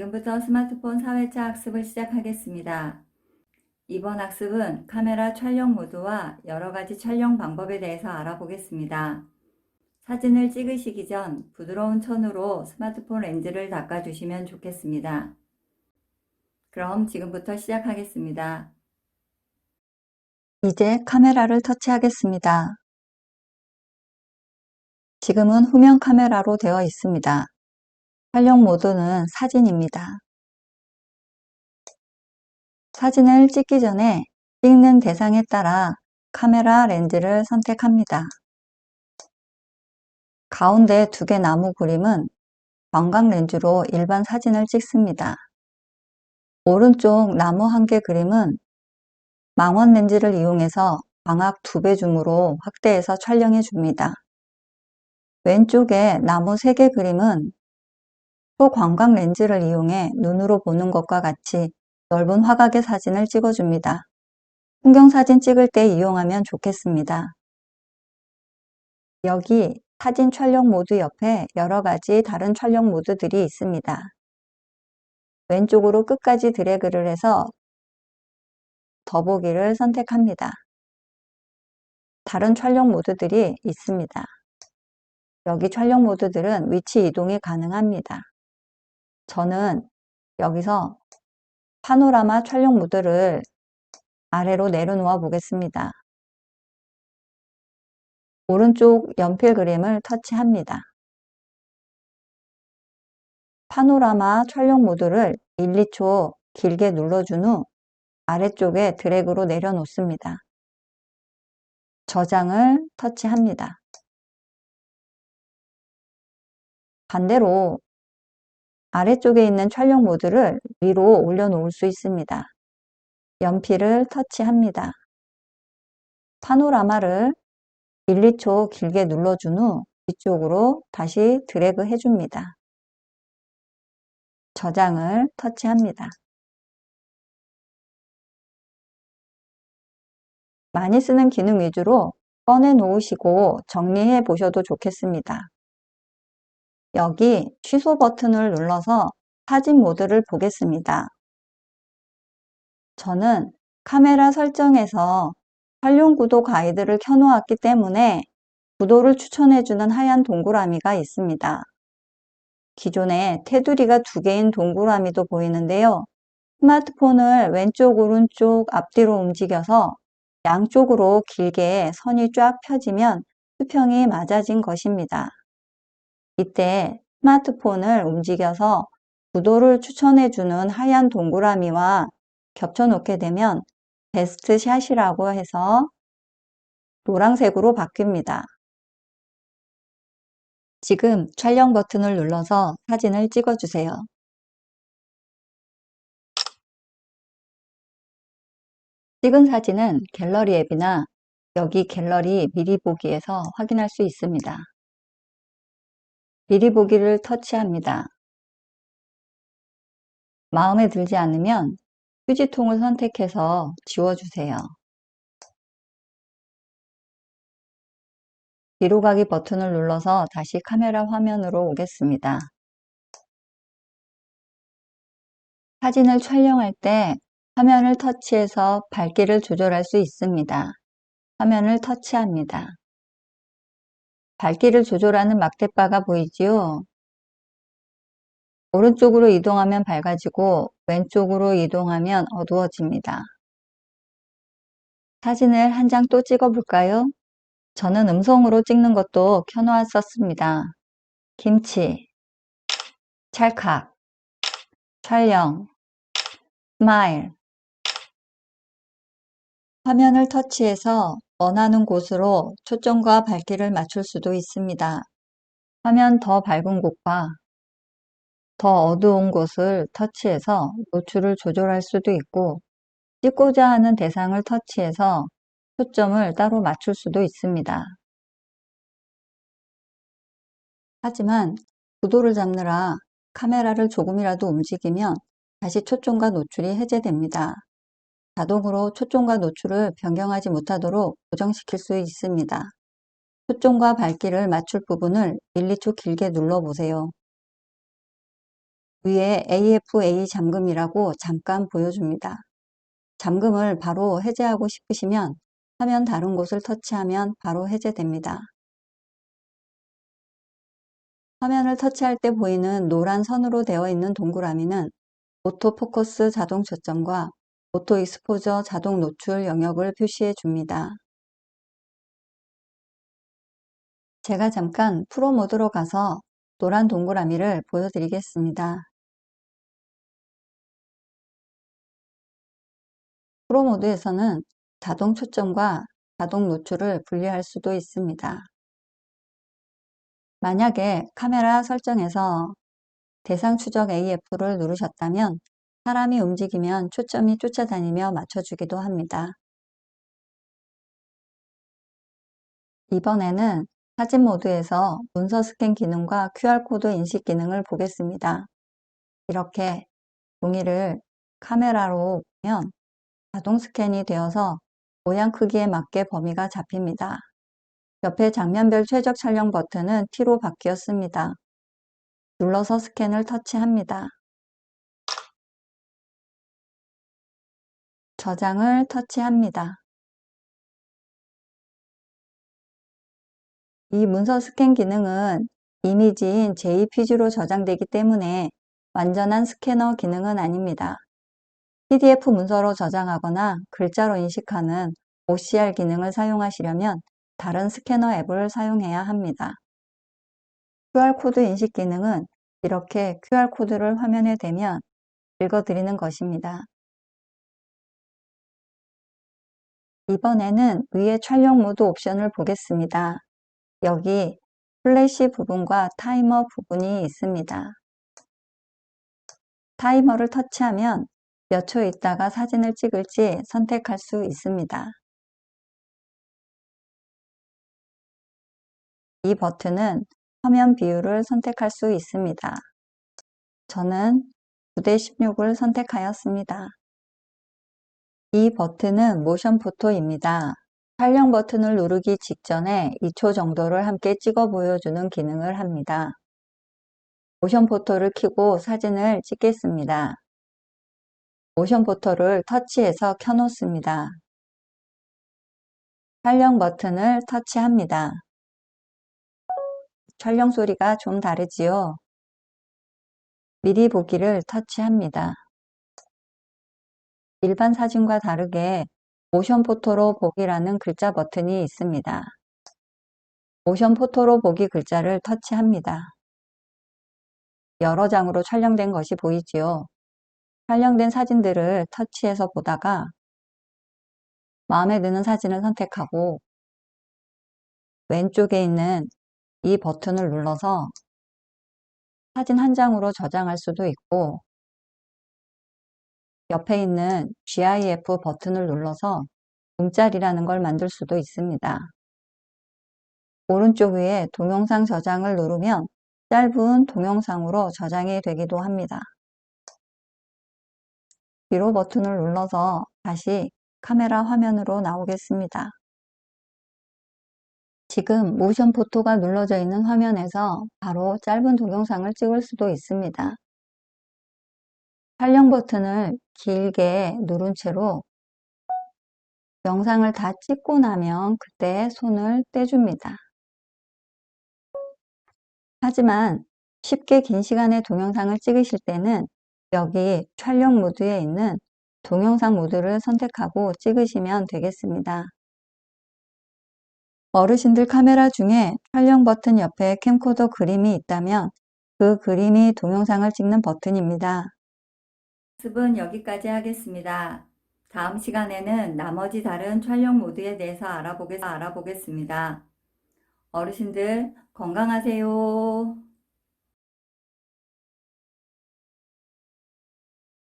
지금부터 스마트폰 4회차 학습을 시작하겠습니다. 이번 학습은 카메라 촬영 모드와 여러 가지 촬영 방법에 대해서 알아보겠습니다. 사진을 찍으시기 전 부드러운 천으로 스마트폰 렌즈를 닦아주시면 좋겠습니다. 그럼 지금부터 시작하겠습니다. 이제 카메라를 터치하겠습니다. 지금은 후면 카메라로 되어 있습니다. 촬영 모드는 사진입니다. 사진을 찍기 전에 찍는 대상에 따라 카메라 렌즈를 선택합니다. 가운데 두 개 나무 그림은 광각 렌즈로 일반 사진을 찍습니다. 오른쪽 나무 한 개 그림은 망원 렌즈를 이용해서 광학 두 배 줌으로 확대해서 촬영해 줍니다. 왼쪽에 나무 세 개 그림은 초광각 렌즈를 이용해 눈으로 보는 것과 같이 넓은 화각의 사진을 찍어줍니다. 풍경사진 찍을 때 이용하면 좋겠습니다. 여기 사진 촬영 모드 옆에 여러 가지 다른 촬영 모드들이 있습니다. 왼쪽으로 끝까지 드래그를 해서 더보기를 선택합니다. 다른 촬영 모드들이 있습니다. 여기 촬영 모드들은 위치 이동이 가능합니다. 저는 여기서 파노라마 촬영 모드를 아래로 내려놓아 보겠습니다. 오른쪽 연필 그림을 터치합니다. 파노라마 촬영 모드를 1, 2초 길게 눌러준 후 아래쪽에 드래그로 내려놓습니다. 저장을 터치합니다. 반대로 아래쪽에 있는 촬영 모드를 위로 올려놓을 수 있습니다. 연필을 터치합니다. 파노라마를 1, 2초 길게 눌러준 후 위쪽으로 다시 드래그 해줍니다. 저장을 터치합니다. 많이 쓰는 기능 위주로 꺼내 놓으시고 정리해 보셔도 좋겠습니다. 여기 취소 버튼을 눌러서 사진 모드를 보겠습니다. 저는 카메라 설정에서 활용 구도 가이드를 켜놓았기 때문에 구도를 추천해주는 하얀 동그라미가 있습니다. 기존에 테두리가 두 개인 동그라미도 보이는데요. 스마트폰을 왼쪽, 오른쪽, 앞뒤로 움직여서 양쪽으로 길게 선이 쫙 펴지면 수평이 맞아진 것입니다. 이때 스마트폰을 움직여서 구도를 추천해주는 하얀 동그라미와 겹쳐 놓게 되면 베스트 샷이라고 해서 노란색으로 바뀝니다. 지금 촬영 버튼을 눌러서 사진을 찍어주세요. 찍은 사진은 갤러리 앱이나 여기 갤러리 미리 보기에서 확인할 수 있습니다. 미리 보기를 터치합니다. 마음에 들지 않으면 휴지통을 선택해서 지워주세요. 뒤로 가기 버튼을 눌러서 다시 카메라 화면으로 오겠습니다. 사진을 촬영할 때 화면을 터치해서 밝기를 조절할 수 있습니다. 화면을 터치합니다. 밝기를 조절하는 막대바가 보이지요? 오른쪽으로 이동하면 밝아지고 왼쪽으로 이동하면 어두워집니다. 사진을 한 장 또 찍어 볼까요? 저는 음성으로 찍는 것도 켜놓았었습니다. 김치, 찰칵, 촬영, 스마일. 화면을 터치해서 원하는 곳으로 초점과 밝기를 맞출 수도 있습니다. 화면 더 밝은 곳과 더 어두운 곳을 터치해서 노출을 조절할 수도 있고 찍고자 하는 대상을 터치해서 초점을 따로 맞출 수도 있습니다. 하지만 구도를 잡느라 카메라를 조금이라도 움직이면 다시 초점과 노출이 해제됩니다. 자동으로 초점과 노출을 변경하지 못하도록 고정시킬 수 있습니다. 초점과 밝기를 맞출 부분을 1, 2초 길게 눌러보세요. 위에 AFA 잠금이라고 잠깐 보여줍니다. 잠금을 바로 해제하고 싶으시면 화면 다른 곳을 터치하면 바로 해제됩니다. 화면을 터치할 때 보이는 노란 선으로 되어 있는 동그라미는 오토 포커스 자동 초점과 오토 익스포저 자동 노출 영역을 표시해 줍니다. 제가 잠깐 프로 모드로 가서 노란 동그라미를 보여드리겠습니다. 프로 모드에서는 자동 초점과 자동 노출을 분리할 수도 있습니다. 만약에 카메라 설정에서 대상 추적 AF를 누르셨다면 사람이 움직이면 초점이 쫓아다니며 맞춰주기도 합니다. 이번에는 사진 모드에서 문서 스캔 기능과 QR코드 인식 기능을 보겠습니다. 이렇게 종이를 카메라로 보면 자동 스캔이 되어서 모양 크기에 맞게 범위가 잡힙니다. 옆에 장면별 최적 촬영 버튼은 T로 바뀌었습니다. 눌러서 스캔을 터치합니다. 저장을 터치합니다. 이 문서 스캔 기능은 이미지인 JPG로 저장되기 때문에 완전한 스캐너 기능은 아닙니다. PDF 문서로 저장하거나 글자로 인식하는 OCR 기능을 사용하시려면 다른 스캐너 앱을 사용해야 합니다. QR코드 인식 기능은 이렇게 QR코드를 화면에 대면 읽어드리는 것입니다. 이번에는 위에 촬영 모드 옵션을 보겠습니다. 여기 플래시 부분과 타이머 부분이 있습니다. 타이머를 터치하면 몇 초 있다가 사진을 찍을지 선택할 수 있습니다. 이 버튼은 화면 비율을 선택할 수 있습니다. 저는 9대 16을 선택하였습니다. 이 버튼은 모션 포토입니다. 촬영 버튼을 누르기 직전에 2초 정도를 함께 찍어 보여주는 기능을 합니다. 모션 포토를 켜고 사진을 찍겠습니다. 모션 포토를 터치해서 켜놓습니다. 촬영 버튼을 터치합니다. 촬영 소리가 좀 다르지요? 미리 보기를 터치합니다. 일반 사진과 다르게 모션 포토로 보기라는 글자 버튼이 있습니다. 모션 포토로 보기 글자를 터치합니다. 여러 장으로 촬영된 것이 보이지요? 촬영된 사진들을 터치해서 보다가 마음에 드는 사진을 선택하고 왼쪽에 있는 이 버튼을 눌러서 사진 한 장으로 저장할 수도 있고 옆에 있는 GIF 버튼을 눌러서 움짤이라는 걸 만들 수도 있습니다. 오른쪽 위에 동영상 저장을 누르면 짧은 동영상으로 저장이 되기도 합니다. 뒤로 버튼을 눌러서 다시 카메라 화면으로 나오겠습니다. 지금 모션 포토가 눌러져 있는 화면에서 바로 짧은 동영상을 찍을 수도 있습니다. 촬영 버튼을 길게 누른 채로 영상을 다 찍고 나면 그때 손을 떼줍니다. 하지만 쉽게 긴 시간의 동영상을 찍으실 때는 여기 촬영 모드에 있는 동영상 모드를 선택하고 찍으시면 되겠습니다. 어르신들 카메라 중에 촬영 버튼 옆에 캠코더 그림이 있다면 그 그림이 동영상을 찍는 버튼입니다. 연습은 여기까지 하겠습니다. 다음 시간에는 나머지 다른 촬영 모드에 대해서 알아보겠, 알아보겠습니다. 어르신들 건강하세요.